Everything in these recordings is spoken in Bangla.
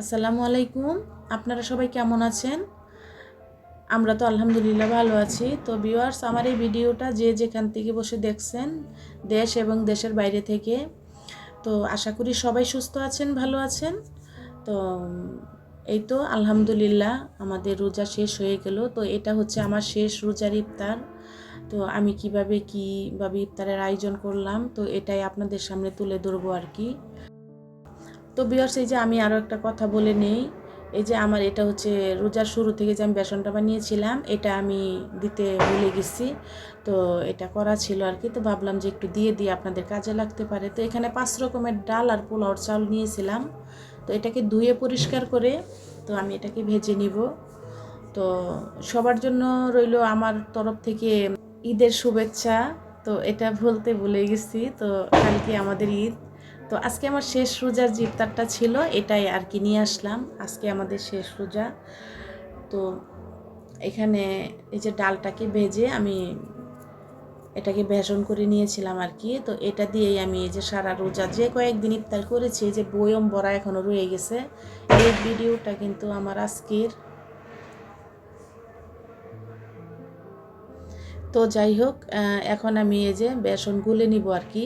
আসসালামু আলাইকুম। আপনারা সবাই কেমন আছেন? আমরা তো আলহামদুলিল্লাহ ভালো আছি। তো ভিউয়ার্স আমার এই ভিডিওটা যে যেখান থেকে বসে দেখছেন, দেশ এবং দেশের বাইরে থেকে, তো আশা করি সবাই সুস্থ আছেন, ভালো আছেন। তো, এই তো আলহামদুলিল্লাহ আমাদের রোজা শেষ হয়ে গেল। তো এটা হচ্ছে আমার শেষ রোজার ইফতার। তো আমি কীভাবে কীভাবে ইফতারের আয়োজন করলাম, তো এটাই আপনাদের সামনে তুলে ধরবো আর কি। তো বিয়ার্স এই যে আমি আরও একটা কথা বলে নেই, এই যে আমার এটা হচ্ছে রোজার শুরু থেকে যে আমি বেসনটা বানিয়েছিলাম, এটা আমি দিতে ভুলে গেছি, তো এটা করা ছিল আর কি, তো ভাবলাম যে একটু দিয়ে দিয়ে আপনাদের কাজে লাগতে পারে। তো এখানে পাঁচ রকমের ডাল আর পোলাওর চাল নিয়েছিলাম, তো এটাকে ধুয়ে পরিষ্কার করে, তো আমি এটাকে ভেজে নিব। তো সবার জন্য রইল আমার তরফ থেকে ঈদের শুভেচ্ছা, তো এটা বলতে ভুলে গেছি, তো কালকে আমাদের ঈদ। তো আজকে আমার শেষ রোজার যে ইফতারটা ছিল, এটাই আর কি নিয়ে আসলাম। আজকে আমাদের শেষ রোজা। তো এখানে এই যে ডালটাকে ভেজে আমি এটাকে বেসন করে নিয়েছিলাম আর কি। তো এটা দিয়েই আমি এই যে সারা রোজা যে কয়েকদিন ইফতার করেছি, এই যে বয়ম বড়া এখনও রয়ে গেছে। এই ভিডিওটা কিন্তু আমার আজকের। তো যাই হোক এখন আমি এই যে বেসন গুলে নিব আর কি।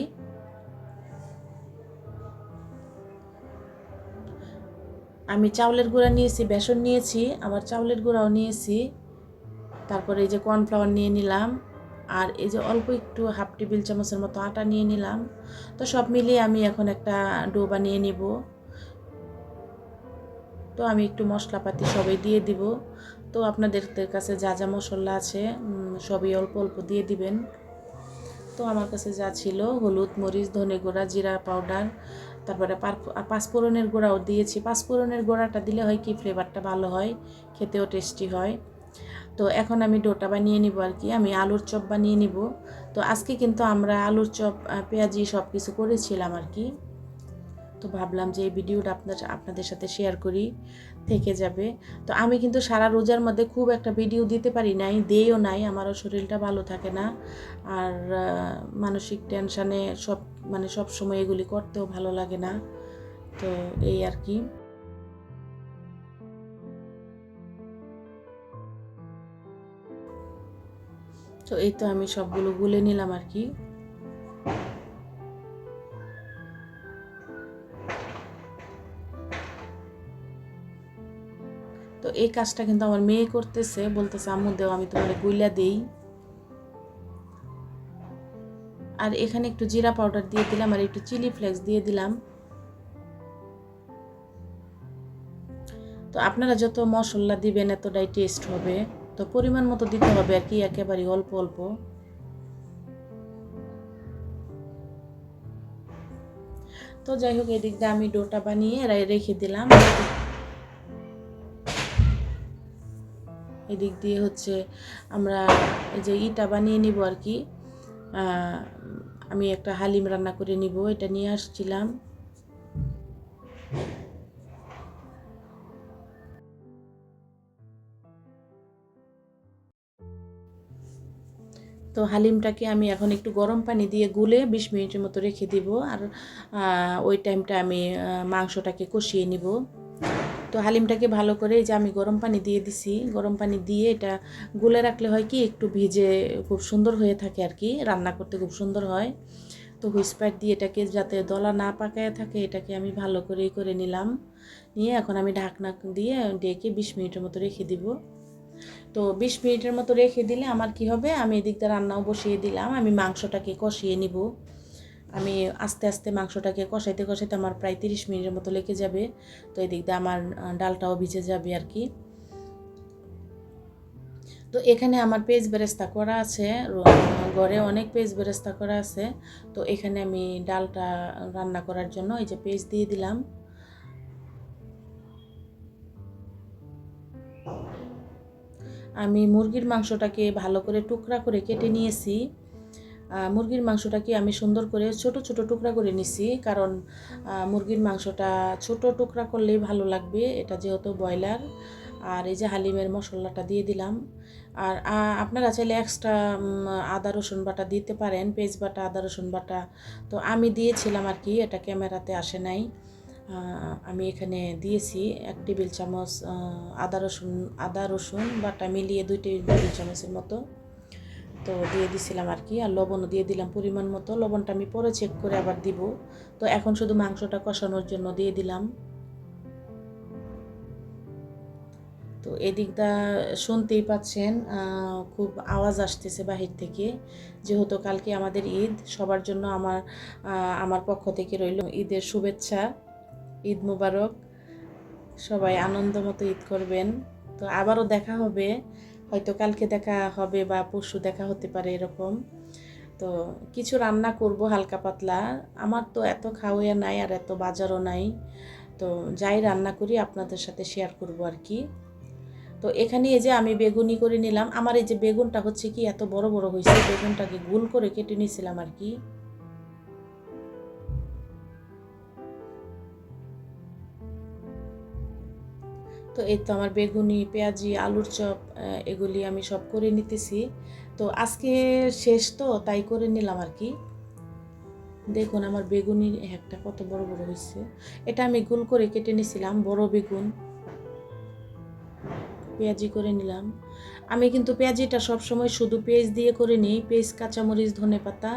আমি চাউলের গুঁড়া নিয়েছি, বেসন নিয়েছি, আবার চাউলের গুঁড়াও নিয়েছি। তারপরে এই যে কর্নফ্লাওয়ার নিয়ে নিলাম, আর এই যে অল্প একটু হাফ টেবিল চামচের মতো আটা নিয়ে নিলাম। তো সব মিলিয়ে আমি এখন একটা ডো বানিয়ে নিব। তো আমি একটু মশলাপাতি সবই দিয়ে দিব। তো আপনাদের কাছে যা যা মশলা আছে সবই অল্প অল্প দিয়ে দিবেন। তো আমার কাছে যা ছিল, হলুদ, মরিচ, ধনে গুঁড়া, জিরা পাউডার তারপরে পাঁচফোড়নের গোড়াও দিয়েছি। পাঁচফোড়নের গোড়াটা দিলে হয় কি ফ্লেভারটা ভালো হয়, খেতেও টেস্টি হয়। তো এখন আমি ডোটা বানিয়ে নিব আর কি। আমি আলুর চপ বানিয়ে নিব। তো আজকে কিন্তু আমরা আলুর চপ পেঁয়াজি সব কিছু করেছিলাম আর কি। তো ভাবলাম যে এই ভিডিওটা আপনার আপনাদের সাথে শেয়ার করি, থেকে যাবে। তো আমি কিন্তু সারা রোজার মধ্যে খুব একটা ভিডিও দিতে পারি নাই, দেইও নাই, আমারও শরীরটা ভালো থাকে না। আর মানসিক টেনশানে সব মানে সব সময় এগুলি করতেও ভালো লাগে না। তো এই আর কি। তো এই তো আমি সবগুলো গুলে নিলাম আর কি। তো এই কাজটা কিন্তু আমার মেয়ে করতেছে, বলতেছে, আম্মু, দেও, আমি তোমার গুইলা দেই। আর এখানে একটু জিরা পাউডার দিয়ে দিলাম আর একটু চিলি ফ্লেক্স দিয়ে দিলাম। তো আপনারা যত মশলা দিবেন, এতটাই টেস্ট হবে। তো পরিমাণ মতো দিতে হবে আর কি একেবারে অল্প অল্প। তো যাই হোক, এদিক দিয়ে আমি ডোটা বানিয়ে রেখে দিলাম। এদিক দিয়ে হচ্ছে আমরা এই যে ইটা বানিয়ে নিব আর কি। আমি একটা হালিম রান্না করে নিব, এটা নিয়ে আসছিলাম। তো হালিমটাকে আমি এখন একটু গরম পানি দিয়ে গুলে বিশ মিনিটের মতো রেখে দিব, আর ওই টাইমটা আমি মাংসটাকে কষিয়ে নিব। তো হালিমটাকে ভালো করে যে আমি গরম পানি দিয়ে দিছি। গরম পানি দিয়ে এটা গুলে রাখলে হয় কি, একটু ভিজে খুব সুন্দর হয়ে থাকে আর কি, রান্না করতে খুব সুন্দর হয়। তো হুইসপাইট দিয়ে এটাকে যাতে দলা না পাকায় থাকে, এটাকে আমি ভালো করেই করে নিলাম। নিয়ে এখন আমি ঢাকনা দিয়ে ডেকে বিশ মিনিটের মতো রেখে দিব। তো বিশ মিনিটের মতো রেখে দিলে আমার কি হবে, আমি এদিকটা রান্নাও বসিয়ে দিলাম, আমি মাংসটাকে কষিয়ে নিব। আমি আস্তে আস্তে মাংসটাকে কষাইতে কষাইতে আমার প্রায় তিরিশ মিনিটের মতো লেগে যাবে। তো এদিক দিয়ে আমার ডালটাও ভিজে যাবে আর কি তো এখানে আমার পেজ বেরেস্তা করা আছে ঘরে অনেক পেজ বেরেস্তা করা আছে। তো এখানে আমি ডালটা রান্না করার জন্য এই যে পেজ দিয়ে দিলাম। আমি মুরগির মাংসটাকে ভালো করে টুকরা করে কেটে নিয়েছি। মুরগির মাংসটাকে আমি সুন্দর করে ছোট ছোট টুকরা করে নিছি। কারণ মুরগির মাংসটা ছোট টুকরা করলেই ভালো লাগবে। এটা যেহেতু ব্রয়লার, আর এই যে হালিমের মশলাটা দিয়ে দিলাম। আর আপনারা চাইলে এক্সট্রা আদা, রসুন বাটা দিতে পারেন, পেঁয়াজ বাটা, আদা, রসুন বাটা। তো আমি দিয়েছিলাম আর কি, এটা ক্যামেরাতে আসে নাই। আমি এখানে দিয়েছি এক টেবিল চামচ আদা, রসুন আদা, রসুন বাটা মিলিয়ে দুই টেবিল চামচের মতো। তো দিয়ে দিছিলাম আর কি, আর লবণও দিয়ে দিলাম পরিমাণ মতো। লবণটা আমি পরে চেক করে আবার দিব। তো এখন শুধু মাংসটা কষানোর জন্য দিয়ে দিলাম। তো এদিকটা শুনতেই পাচ্ছেন খুব আওয়াজ আসতেছে বাহির থেকে। যেহেতু কালকে আমাদের ঈদ, সবার জন্য আমার আমার পক্ষ থেকে রইল ঈদের শুভেচ্ছা, ঈদ মুবারক। সবাই আনন্দ মতো ঈদ করবেন। তো আবারও দেখা হবে। হয়তো কালকে দেখা হবে বা পরশু দেখা হতে পারে এরকম। তো কিছু রান্না করব হালকা পাতলা। আমার তো এত খাওয়া নাই আর এত বাজারও নাই। তো যাই রান্না করি আপনাদের সাথে শেয়ার করব আর কি। তো এখানে এই যে আমি বেগুনি করে নিলাম। আমার এই যে বেগুনটা হচ্ছে কি এত বড় বড় হয়েছে, বেগুনটাকে গোল করে কেটে নিয়েছিলাম আর কি। তো এই তো আমার বেগুনি, পেঁয়াজি, আলুর চপ এগুলি আমি সব করে নিতেছি। তো আজকে শেষ তো, তাই করে নিলাম আর কি। দেখুন আমার বেগুনির একটা কত বড় বড় হয়েছে এটা আমি গুল করে কেটে নিয়েছিলাম বড় বেগুন। পেঁয়াজি করে নিলাম। আমি কিন্তু পেঁয়াজিটা সবসময় শুধু পেঁয়াজ দিয়ে করে নিই। পেঁয়াজ, কাঁচামরিচ, ধনে পাতা,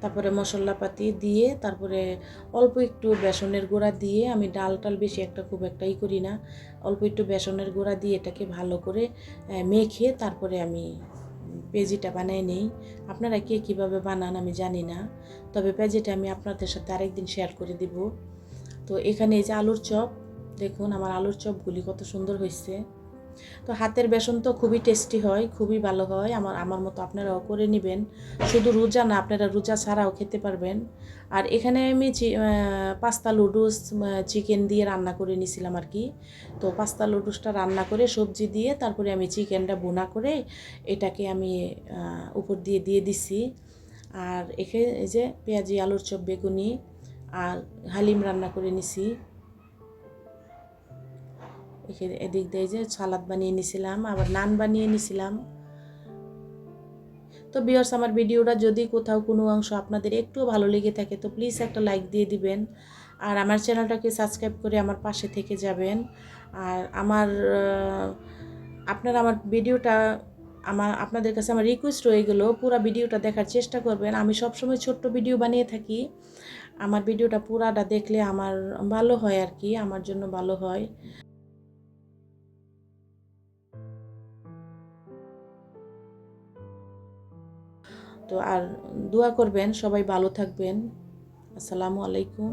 তারপরে মশলাপাতি দিয়ে, তারপরে অল্প একটু বেসনের গুঁড়া দিয়ে আমি ডাল টাল বেশি একটা খুব একটাই করি না। অল্প একটু বেসনের গুঁড়া দিয়ে এটাকে ভালো করে মেখে তারপরে আমি পেঁয়াজিটা বানিয়ে নিই। আপনারা কে কীভাবে বানান আমি জানি না। তবে পেঁয়াজিটা আমি আপনাদের সাথে আরেকদিন শেয়ার করে দিব। তো এখানে এই যে আলুর চপ, দেখুন আমার আলুর চপগুলি কত সুন্দর হয়েছে তো হাতের বেসন তো খুবই টেস্টি হয়, খুবই ভালো হয়। আমার আমার মতো আপনারাও করে নেবেন। শুধু রোজা না, আপনারা রোজা ছাড়াও খেতে পারবেন। আর এখানে আমি পাস্তা লুডুস চিকেন দিয়ে রান্না করে নিয়েছিলাম আর কি। তো পাস্তা লুডুসটা রান্না করে, সবজি দিয়ে তারপরে আমি চিকেনটা বোনা করে এটাকে আমি উপর দিয়ে দিয়ে দিছি। আর এখানে এই যে পেঁয়াজি, আলুর চপ, বেগুনি আর হালিম রান্না করে নিছি। এখানে এদিক দিয়ে যে সালাদ বানিয়ে নিছিলাম, আবার নান বানিয়ে নিছিলাম। তো বিয়ার্স আমার ভিডিওটা যদি কোথাও কোনো অংশ আপনাদের একটু ভালো লেগে থাকে, তো প্লিজ একটা লাইক দিয়ে দিবেন। আর আমার চ্যানেলটাকে সাবস্ক্রাইব করে আমার পাশে থেকে যাবেন। আর আমার আপনারা আমার ভিডিওটা, আমার, আপনাদের কাছে আমার রিকোয়েস্ট রয়ে গেল, পুরো ভিডিওটা দেখার চেষ্টা করবেন। আমি সবসময় ছোট্ট ভিডিও বানিয়ে থাকি। আমার ভিডিওটা পুরাটা দেখলে আমার ভালো হয় আর কি, আমার জন্য ভালো হয়। তো আর দোয়া করবেন সবাই ভালো থাকবেন। আসসালামু আলাইকুম।